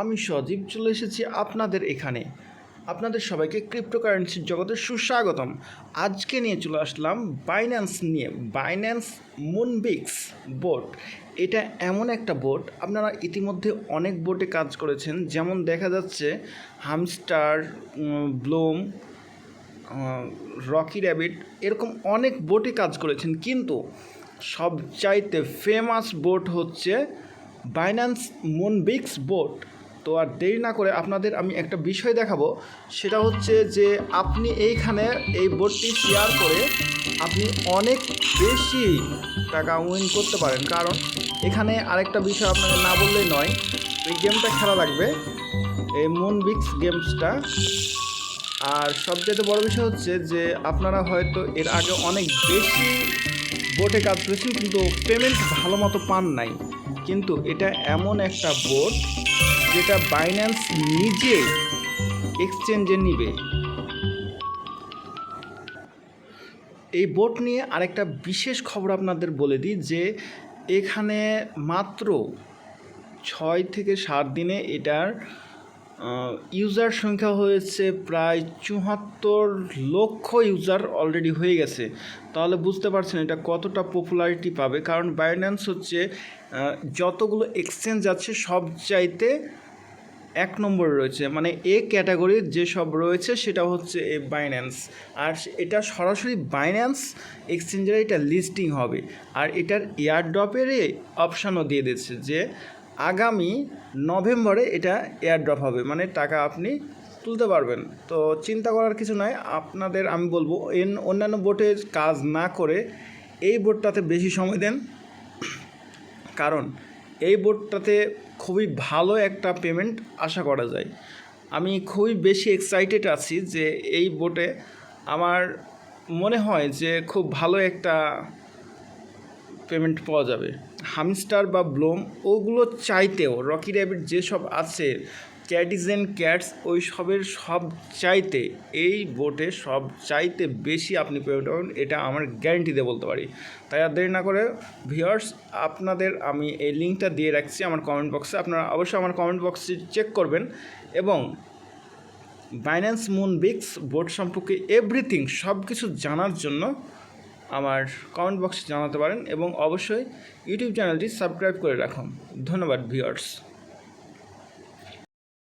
আমি সজীব চলে এসেছি আপনাদের এখানে। আপনাদের সবাইকে ক্রিপ্টোকারেন্সির জগতে সুস্বাগতম। আজকে নিয়ে চলে আসলাম বাইন্যান্স নিয়ে। বাইন্যান্স মুনবিক্স বোট এটা এমন একটা বোট আপনারা ইতিমধ্যে অনেক বোটে কাজ করেছেন। যেমন দেখা যাচ্ছে হামস্টার ব্লোম রকি র্যাবিট এরকম অনেক বোটে কাজ করেছেন। কিন্তু সবচাইতে ফেমাস বোট হচ্ছে বাইন্যান্স মুনবিক্স বোট তো আর দেরি না করে আপনাদের আমি একটা বিষয় দেখাবো। সেটা হচ্ছে যে আপনি এইখানে এই বোটটি শেয়ার করে আপনি অনেক বেশি টাকা উইন করতে পারেন। কারণ এখানে আরেকটা বিষয় আপনাকে না বললেই নয়, এই গেমটা খেলা লাগবে, এই মুনবিক্স গেমসটা আর সবচেয়ে বড় বিষয় হচ্ছে যে আপনারা হয়তো এর আগে অনেক বেশি বোটে কাজ করেছেন, কিন্তু পেমেন্ট ভালো মতো পান নাই। কিন্তু এটা এমন একটা বোট যেটা বাইন্যান্স নিজে এক্সচেঞ্জে নিবে। এই বোট নিয়ে আরেকটা বিশেষ খবর আপনাদের বলে দিই যে, এখানে মাত্র ছয় থেকে সাত দিনে এটার ইউজার সংখ্যা হয়েছে প্রায় চুহাত্তর লক্ষ ইউজার অলরেডি হয়ে গেছে। তাহলে বুঝতে পারছেন এটা কতটা পপুলারিটি পাবে। কারণ বাইন্যান্স হচ্ছে যতগুলো এক্সচেঞ্জ আছে সব চাইতে এক নম্বরে রয়েছে মানে এ ক্যাটাগরির যেসব রয়েছে সেটা হচ্ছে এ বাইন্যান্স আর এটা সরাসরি বাইন্যান্স এক্সচেঞ্জের এটা লিস্টিং হবে। আর এটার এয়ারড্রপেরই অপশানও দিয়ে দিচ্ছে যে আগামী নভেম্বরে এটা এয়ারড্রপ হবে মানে টাকা আপনি তুলতে পারবেন। তো চিন্তা করার কিছু নয় আপনাদের আমি বলব, এন অন্যান্য বোটে কাজ না করে এই বোটটাতে বেশি সময় দেন। কারণ এই বোর্ডটাতে খুবই ভালো একটা পেমেন্ট আশা করা যায়। আমি খুবই বেশি এক্সাইটেড আছি যে এই বোটে আমার মনে হয় যে খুব ভালো একটা পেমেন্ট পাওয়া যাবে। হামস্টার বা ব্লোম, ওগুলো চাইতেও রকি র্যাবিট যেসব আছে, ক্যাটিজেন ক্যাটস, ওই সবের সব চাইতে, এই বোটে সব চাইতে বেশি আপনি পেমেন্ট পাবেন এটা আমার গ্যারেন্টি দিয়ে বলতে পারি। তাই আর দেরি না করে ভিওর্স আপনাদের আমি এই লিঙ্কটা দিয়ে রাখছি আমার কমেন্ট বক্সে আপনারা অবশ্যই আমার কমেন্ট বক্সে চেক করবেন এবং বাইন্যান্স মুন বিক্স বোর্ড সম্পর্কে এভরিথিং সব কিছু জানার জন্য আমার কমেন্ট বক্সে জানাতে পারেন এবং অবশ্যই ইউটিউব চ্যানেলটি সাবস্ক্রাইব করে রাখুন। ধন্যবাদ ভিউয়ার্স